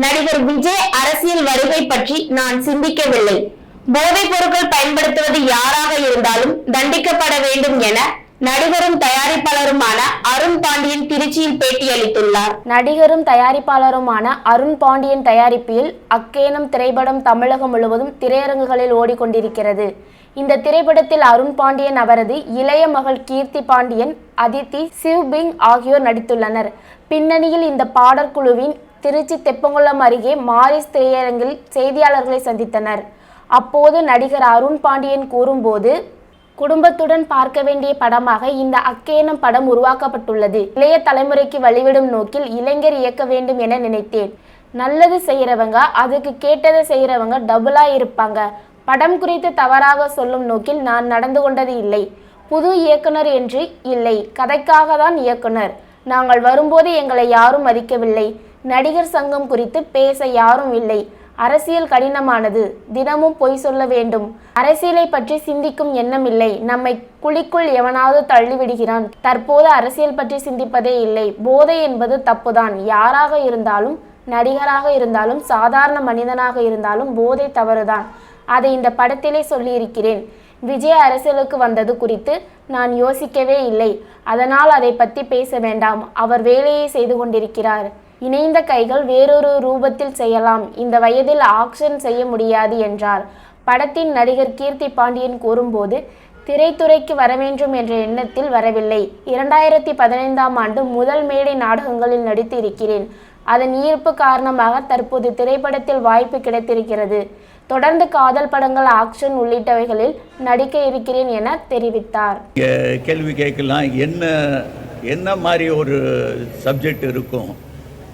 நடிகர் விஜய் அரசியல் வருகை பற்றி நான் சிந்திக்கவில்லை. போதைப் பொருட்கள் பயன்படுத்துவது யாராக இருந்தாலும் தண்டிக்கப்பட வேண்டும் என நடிகரும் தயாரிப்பாளருமான அருண் பாண்டியன் திருச்சியில் பேட்டியளித்துள்ளார். நடிகரும் தயாரிப்பாளருமான அருண் பாண்டியன் தயாரிப்பில் அக்கேனம் திரைப்படம் தமிழகம் முழுவதும் திரையரங்குகளில் ஓடிக்கொண்டிருக்கிறது. இந்த திரைப்படத்தில் அருண் பாண்டியன் அவரது இளைய மகள் கீர்த்தி பாண்டியன் அதித்தி சிவ்பிங் ஆகியோர் நடித்துள்ளனர். பின்னணியில் இந்த பாடற்குழுவின் திருச்சி தெப்பங்குளம் அருகே மாரிஸ் திரையரங்கில் செய்தியாளர்களை சந்தித்தனர். அப்போது நடிகர் அருண் பாண்டியன் கூறும்போது குடும்பத்துடன் பார்க்க வேண்டிய படமாக இந்த அக்கேனம் படம் உருவாக்கப்பட்டுள்ளது. இளைய தலைமுறைக்கு வழிவிடும் நோக்கில் இளைஞர் இயக்க வேண்டும் என நினைத்தேன். நல்லது செய்கிறவங்க அதுக்கு கேட்டதை செய்கிறவங்க டபுளா இருப்பாங்க. படம் குறித்து தவறாக சொல்லும் நோக்கில் நான் நடந்து கொண்டது இல்லை. புது இயக்குனர் என்று இல்லை. கதைக்காக தான் இயக்குனர். நாங்கள் வரும்போது எங்களை யாரும் மதிக்கவில்லை. நடிகர் சங்கம் குறித்து பேச யாரும் இல்லை. அரசியல் கடினமானது. தினமும் பொய் சொல்ல வேண்டும். அரசியலை பற்றி சிந்திக்கும் எண்ணம் இல்லை. நம்மை குழிக்குள் எவனாவது தள்ளிவிடுகிறான். தற்போது அரசியல் பற்றி சிந்திப்பதே இல்லை. போதை என்பது தப்புதான். யாராக இருந்தாலும் நடிகராக இருந்தாலும் சாதாரண மனிதனாக இருந்தாலும் போதை தவறுதான். அதை இந்த படத்திலே சொல்லியிருக்கிறேன். விஜய் அரசியலுக்கு வந்தது குறித்து நான் யோசிக்கவே இல்லை. அதனால் அதை பற்றி பேச வேண்டாம். அவர் வேலையை செய்து கொண்டிருக்கிறார். இணைந்த கைகள் வேறொரு ரூபத்தில் செய்யலாம். இந்த வயதில் ஆக்ஷன் செய்ய முடியாது என்றார். படத்தின் நடிகர் கீர்த்தி பாண்டியன் கூறும்போது திரைத்துறைக்கு வரவேண்டும் என்ற எண்ணத்தில் வரவில்லை. இரண்டாயிரத்தி பதினைந்தாம் ஆண்டு முதல் மேடை நாடகங்களில் நடித்து இருக்கிறேன் அதன் ஈர்ப்பு காரணமாக தற்போது திரைப்படத்தில் வாய்ப்பு கிடைத்திருக்கிறது. தொடர்ந்து காதல் படங்கள் ஆக்ஷன் உள்ளிட்டவைகளில் நடிக்க இருக்கிறேன் என தெரிவித்தார். கேள்வி கேட்கலாம். என்ன என்ன மாதிரி ஒரு சப்ஜெக்ட் இருக்கும்?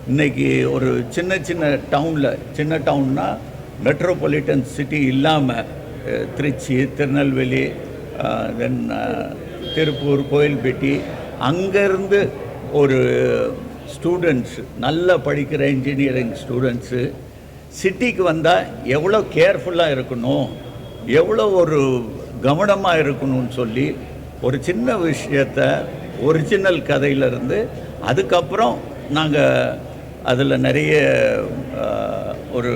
இன்னைக்கு ஒரு சின்ன சின்ன டவுனில் சின்ன டவுன்னா மெட்ரோபாலிட்டன் சிட்டி இல்லாமல் திருச்சி திருநெல்வேலி தென் திருப்பூர் கோயில்பேட்டி அங்கேருந்து ஒரு ஸ்டூடெண்ட்ஸ் நல்லா படிக்கிற இன்ஜினியரிங் ஸ்டூடெண்ட்ஸு சிட்டிக்கு வந்தால் எவ்வளோ கேர்ஃபுல்லாக இருக்கணும் எவ்வளோ ஒரு கவனமாக இருக்கணும்னு சொல்லி ஒரு சின்ன விஷயத்த ஒரிஜினல் கதையிலேருந்து அதுக்கப்புறம் நாங்கள் அதில் நிறைய ஒரு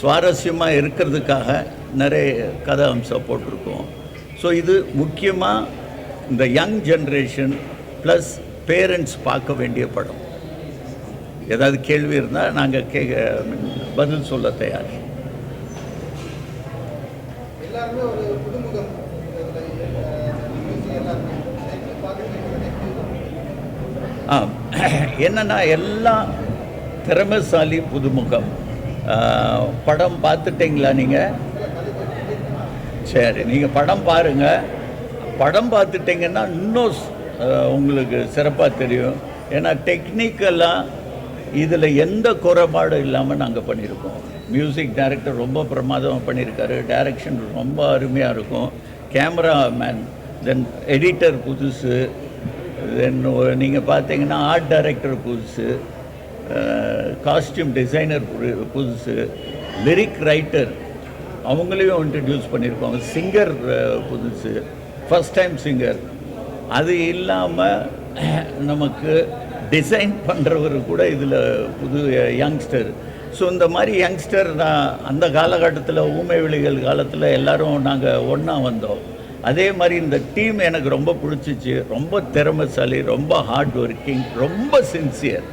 சுவாரஸ்யமாக இருக்கிறதுக்காக நிறைய கதை அம்சம் போட்டிருக்கோம். ஸோ இது முக்கியமாக இந்த யங் ஜென்ரேஷன் ப்ளஸ் பேரண்ட்ஸ் பார்க்க வேண்டிய படம். ஏதாவது கேள்வி இருந்தால் நாங்கள் கேட்க பதில் சொல்ல தயார். ஆ என்னன்னா எல்லாம் திறமைசாலி புதுமுகம். படம் பார்த்துட்டீங்களா நீங்கள் சரி நீங்கள் படம் பாருங்கள் படம் பார்த்துட்டிங்கன்னா இன்னும் உங்களுக்கு சிறப்பாக தெரியும். ஏன்னா டெக்னிக்கெல்லாம் இதில் எந்த குறைபாடும் இல்லாமல் நாங்கள் பண்ணியிருக்கோம். மியூசிக் டைரக்டர் ரொம்ப பிரமாதமாக பண்ணியிருக்காரு. டைரக்ஷன் ரொம்ப அருமையாக இருக்கும். கேமராமேன் தென் எடிட்டர் புதுசு. தென் நீங்கள் பார்த்தீங்கன்னா ஆர்ட் டைரக்டர் புதுசு. காஸ்டியூம் டிசைனர் புதுசு லிரிக் ரைட்டர் அவங்களையும் இன்ட்ரடியூஸ் பண்ணியிருக்கோம் சிங்கர் புதுசு ஃபஸ்ட் டைம் சிங்கர் அது இல்லாமல் நமக்கு டிசைன் பண்ணுறவர் கூட இதில் புது யங்ஸ்டர் ஸோ இந்த மாதிரி யங்ஸ்டர் நான் அந்த காலகட்டத்தில் ஊமை விழிகள் காலத்தில் எல்லோரும் நாங்கள் ஒன்றா வந்தோம். அதே மாதிரி இந்த டீம் எனக்கு ரொம்ப பிடிச்சிச்சு. ரொம்ப திறமைசாலி ரொம்ப ஹார்ட் ஒர்க்கிங் ரொம்ப சின்சியர்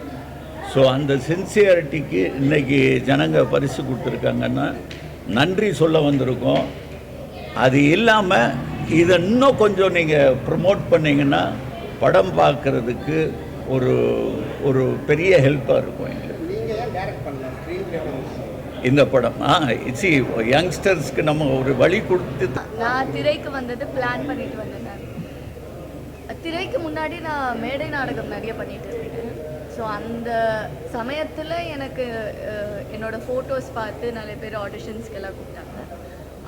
ஸோ அந்த சின்சியரிட்டிக்கு இன்னைக்கு ஜனங்க பரிசு கொடுத்துருக்காங்கன்னா நன்றி சொல்ல வந்திருக்கோம். அது இல்லாமல் இதை இன்னும் கொஞ்சம் நீங்கள் ப்ரமோட் பண்ணீங்கன்னா படம் பார்க்குறதுக்கு ஒரு ஒரு பெரிய ஹெல்ப்பாக இருக்கும் எங்களுக்கு இந்த படம். ஆ சி யங்ஸ்டர்ஸ்க்கு நம்ம ஒரு வழி கொடுத்து நான் திரைக்கு வந்தது பிளான் பண்ணிட்டு வந்தேன் திரைக்கு முன்னாடி நான் மேடை நாடகம் நிறைய பண்ணிட்டு இருக்கேன் ஸோ அந்த சமயத்தில் எனக்கு என்னோடய என்னோட ஃபோட்டோஸ் பார்த்து நிறைய பேர் ஆடிஷன்ஸ்க்கெல்லாம் கூப்பிட்டாங்க.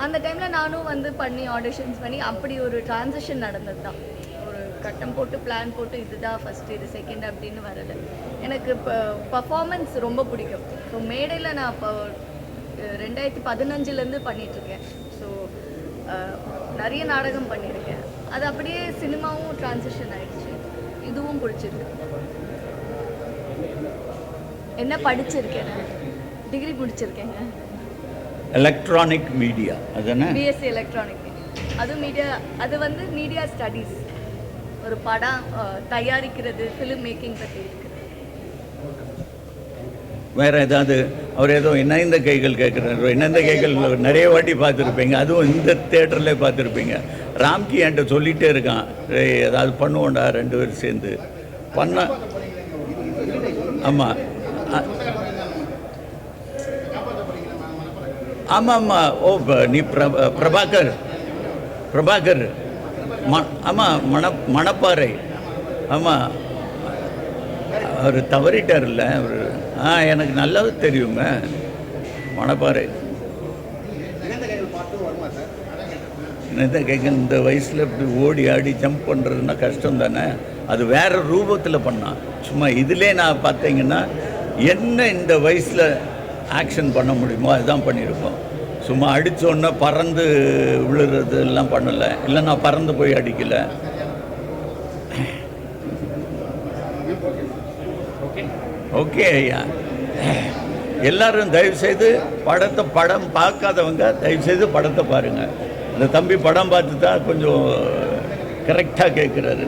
அந்த டைமில் நானும் வந்து பண்ணி ஆடிஷன்ஸ் பண்ணி அப்படி ஒரு டிரான்சிஷன் நடந்தது தான் ஒரு கட்டம் போட்டு பிளான் போட்டு இதுதான் ஃபஸ்ட்டு இது செகண்ட் அப்படின்னு வரல. எனக்கு இப்போ பர்ஃபார்மன்ஸ் ரொம்ப பிடிக்கும். ஸோ மேடையில் நான் இப்போ ரெண்டாயிரத்தி பதினஞ்சுலேருந்து பண்ணிகிட்ருக்கேன் ஸோ நிறைய நாடகம் பண்ணியிருக்கேன். அது அப்படியே சினிமாவும் ட்ரான்சிஷன் ஆகிடுச்சு இதுவும் பிடிச்சிருக்கு. என்ன படிச்சிருக்கேன் டிகிரி முடிச்சிருக்கேங்க. எலக்ட்ரானிக் மீடியா அதுதானே? பிஎஸ்சி எலக்ட்ரானிக் அது மீடியா அது வந்து மீடியா ஸ்டடீஸ் ஒரு படம் தயாரிக்கிறது ஃபிலிம் மேக்கிங் பற்றி வேற ஏதாவது அவர் ஏதோ இணைந்த கைகள் கேட்குறாரு. இணைந்த கைகள் நிறைய வாட்டி பார்த்துருப்பீங்க. அதுவும் இந்த தேட்டரில் பார்த்துருப்பீங்க. ராம்கி என்கிட்ட சொல்லிகிட்டே இருக்கான். "ஏய், ஏதாவது பண்ணுவோண்டா ரெண்டு பேரும் சேர்ந்து. பண்ண ஆமாம் ஆமாம் ஆமாம் ஓ ப- நீ பிரபாகர். பிரபாகர். ம ஆமாம் மண மணப்பாறை. ஆமாம் அவர் தவறிட்டார்ல அவர். ஆ எனக்கு நல்லா தெரியுங்க. மணப்பாறை. இந்த கேட்க இந்த வயசில் இப்படி ஓடி ஆடி ஜம்ப் பண்ணுறதுன்னா கஷ்டம் தானே அது வேற ரூபத்தில் பண்ணான் சும்மா இதிலே நான் பார்த்தீங்கன்னா என்ன இந்த வயசில் ஆக்ஷன் பண்ண முடியுமோ அதுதான் பண்ணியிருக்கோம் சும்மா அடித்தோடனே பறந்து விழுறது எல்லாம் பண்ணலை. இல்லை நான் பறந்து போய் அடிக்கலை. ஓகே ஐயா. எல்லாரும் தயவு செய்து படத்தை படம் பார்க்காதவங்க தயவுசெய்து படத்தை பாருங்கள் இந்த தம்பி படம் பார்த்து தான் கொஞ்சம் கரெக்டாக கேட்குறாரு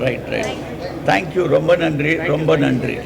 ரைட் ரைட் தேங்க்யூ ரொம்ப நன்றி. ரொம்ப நன்றி.